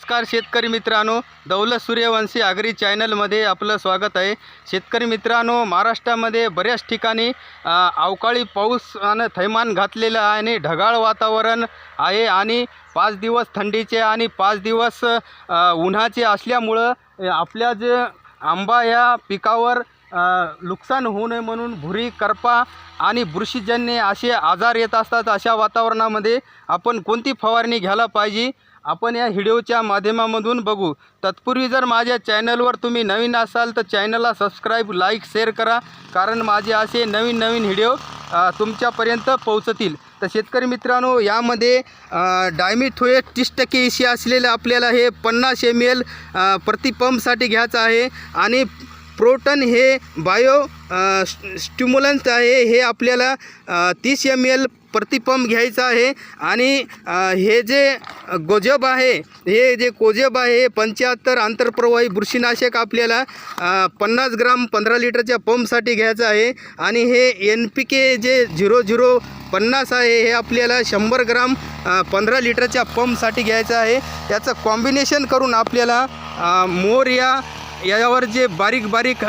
नमस्कार शेतकरी मित्रांनो दौलत सूर्यवंशी आगरी चॅनलमध्ये आपलं स्वागत आहे. शेतकरी मित्रांनो महाराष्ट्रामध्ये बऱ्याच ठिकाणी अवकाळी पाऊस आणि थैमान घातलेलं आहे आणि ढगाळ वातावरण आहे आणि पाच दिवस थंडीचे आणि पाच दिवस उन्हाचे असल्यामुळं आपल्या जे आंबा या पिकावर नुकसान होऊ नये म्हणून भुरी करपा आणि बुरशीजन्य असे आजार येत असतात. अशा वातावरणामध्ये आपण कोणती फवारणी घ्यायला पाहिजे? आपण या व्हिडिओच्या माध्यमामधून बघू. तत्पूर्वी जर माझ्या चॅनलवर तुम्ही नवीन असाल तर चॅनलला सबस्क्राईब लाईक शेअर करा. कारण माझे असे नवीन नवीन व्हिडिओ तुमच्यापर्यंत पोहोचतील. तर शेतकरी मित्रांनो यामध्ये डायमिथोए तीस टक्के इशी असलेलं आपल्याला हे पन्नास एम एल प्रतिपंपसाठी घ्यायचं आहे. आणि प्रोटन हे बायो स्टिम्युलन्स आहे. हे आपल्याला तीस एम एल प्रतिपंप घ्यायचं आहे. आणि हे जे गोजब आहे हे जे कोजब आहे पंच्याहत्तर आंतरप्रवाही बुरशीनाशक आपल्याला पन्नास ग्राम पंधरा लिटरच्या पंपसाठी घ्यायचं आहे. आणि हे एन पी के जे झिरो झिरो पन्नास आहे हे आपल्याला शंभर ग्राम पंधरा लिटरच्या पंपसाठी घ्यायचं आहे. त्याचं कॉम्बिनेशन करून आपल्याला मोर या यावर जे बारीक बारीक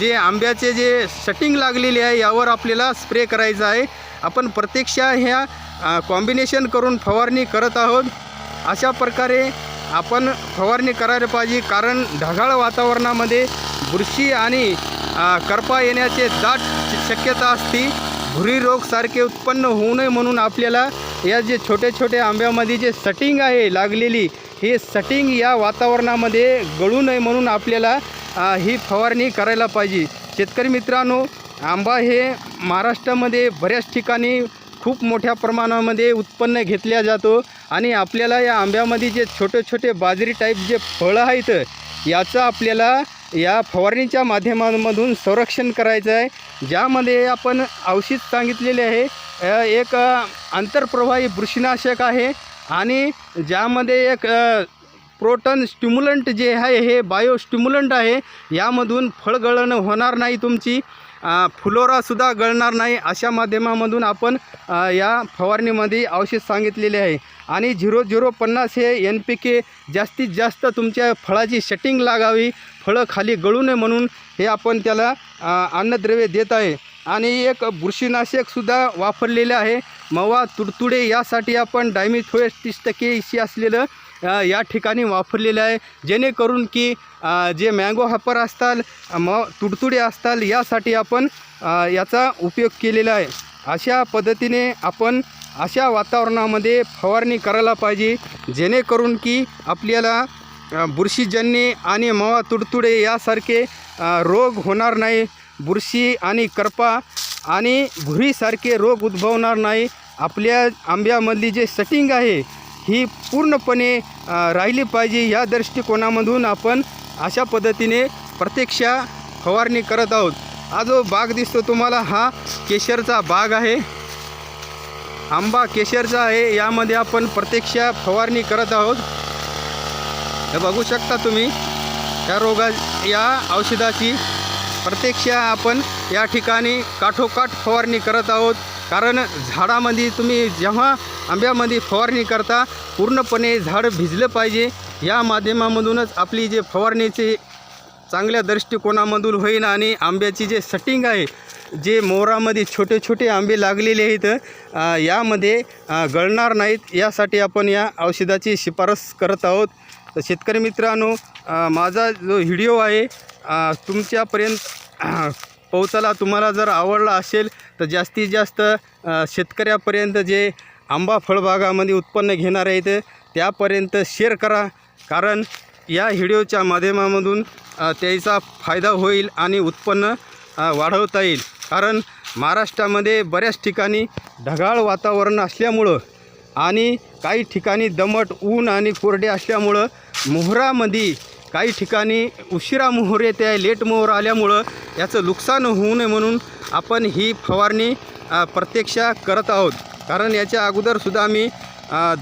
जे आंब्याचे जे शटिंग लागलेली आहे यावर आपल्याला स्प्रे करायचं आहे. आपण प्रत्यक्ष ह्या कॉम्बिनेशन करून फवारणी करत आहोत. अशा प्रकारे आपण फवारणी करायला पाहिजे कारण ढगाळ वातावरणामध्ये बुरशी आणि करपा येण्याचे दाट शक्यता असते. भुरी रोगसारखे उत्पन्न होऊ नये म्हणून आपल्याला या जे छोटे छोटे आंब्यामध्ये जे सटिंग आहे लागलेली हे सटिंग या वातावरणामध्ये गळू नये म्हणून आपल्याला ही फवारणी करायला पाहिजे. शेतकरी मित्रांनो आंबा हे महाराष्ट्रामध्ये बऱ्याच ठिकाणी खूप मोठ्या प्रमाणामध्ये उत्पन्न घेतल्या जातो आणि आपल्याला या आंब्यामध्ये जे छोटे छोटे बाजरी टाईप जे फळं आहेत याचं आपल्याला या फवारणीच्या माध्यमांमधून संरक्षण करायचं आहे. ज्यामध्ये आपण औषध सांगितलेले आहे. एक आंतरप्रवाही बुरशीनाशक आहे आणि ज्यामध्ये एक प्रोटन स्टिम्युलंट जे आहे हे बायो स्टिम्युलंट आहे. यामधून फळगळण होणार नाही तुमची. फुलोरासुद्धा गळणार नाही. अशा माध्यमामधून आपण या फवारणीमध्ये औषध सांगितलेले आहे. आणि झिरो झिरो पन्नास हे एन पी के जास्तीत जास्त तुमच्या फळाची शटिंग लागावी फळं खाली गळू नये म्हणून हे आपण त्याला अन्नद्रव्य देत आहे. आणि एक बुरशीनाशकसुद्धा वापरलेलं आहे. मवा तुडतुडे यासाठी आपण डायमिथोएस तीस टक्के इशी असलेलं या ठिकाणी वापरलेलं आहे. जेणेकरून की जे मँगो हॅपर असतात म तुडतुडे असतात यासाठी आपण याचा उपयोग केलेला आहे. अशा पद्धतीने आपण अशा वातावरणामध्ये फवारणी करायला पाहिजे. जेणेकरून की आपल्याला बुरशीजन्य आणि मवा तुडतुडे यासारखे रोग होणार नाही. बुरशी आणि करपा आणि भुरीसारखे रोग उद्भवणार नाही. आपल्या आंब्यामधली जे सटिंग आहे ही पूर्णपणे राहिली पाहिजे या दृष्टिकोनामधून आपण अशा पद्धतीने प्रत्यक्ष फवारणी करत आहोत. हा जो बाग दिसतो तुम्हाला हा केशरचा बाग आहे. आंबा केशरचा आहे यामध्ये आपण प्रत्यक्ष फवारणी करत आहोत. हे बघू शकता तुम्ही या रोगा या औषधाची प्रत्यक्ष आपण या ठिकाणी काठोकाठ फवारणी करत आहोत. कारण झाडामध्ये तुम्ही जेव्हा आंब्यामध्ये फवारणी करता पूर्णपणे झाड भिजलं पाहिजे. या माध्यमामधूनच आपली जे फवारणीचे चांगल्या दृष्टिकोनामधून होईन आणि आंब्याची जे सटिंग आहे जे मोरामध्ये छोटे छोटे आंबे लागलेले आहेत यामध्ये गळणार नाहीत. यासाठी आपण या औषधाची शिफारस करत आहोत. तर शेतकरी मित्रांनो माझा जो व्हिडिओ आहे तुमच्यापर्यंत पोहोचायला तुम्हाला जर आवडला असेल तर जास्तीत जास्त शेतकऱ्यापर्यंत जे आंबा फळबागामध्ये उत्पन्न घेणार आहेत त्यापर्यंत शेअर करा. कारण या व्हिडिओच्या माध्यमामधून त्याचा फायदा होईल आणि उत्पन्न वाढवता येईल. कारण महाराष्ट्रामध्ये बऱ्याच ठिकाणी ढगाळ वातावरण असल्यामुळं आणि काही ठिकाणी दमट ऊन आणि कोरडे असल्यामुळं मोहरामध्ये काही ठिकाणी उशिरा मोहर येते आहे लेट मोहर आल्यामुळं याचं नुकसान होऊ नये म्हणून आपण ही फवारणी प्रत्यक्ष करत आहोत. कारण याच्या अगोदरसुद्धा आम्ही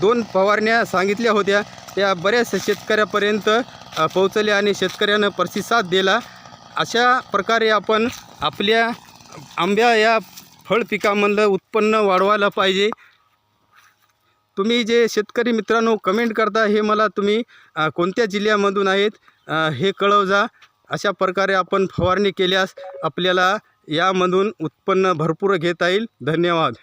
दोन फवारण्या सांगितल्या होत्या. त्या बऱ्याच शेतकऱ्यापर्यंत पोहोचल्या आणि शेतकऱ्यानं प्रतिसाद दिला. अशा प्रकारे आपण आपल्या आंब्या या फळ पिकामधलं उत्पन्न वाढवायला पाहिजे. तुम्ही जे शेतकरी मित्रांनो कमेंट करता हे मला तुम्ही कोणत्या जिल्ह्यामधून आहेत हे कळव जा अशा प्रकारे आपण फवारणी केल्यास आपल्याला यामधून उत्पन्न भरपूर घेता येईल. धन्यवाद.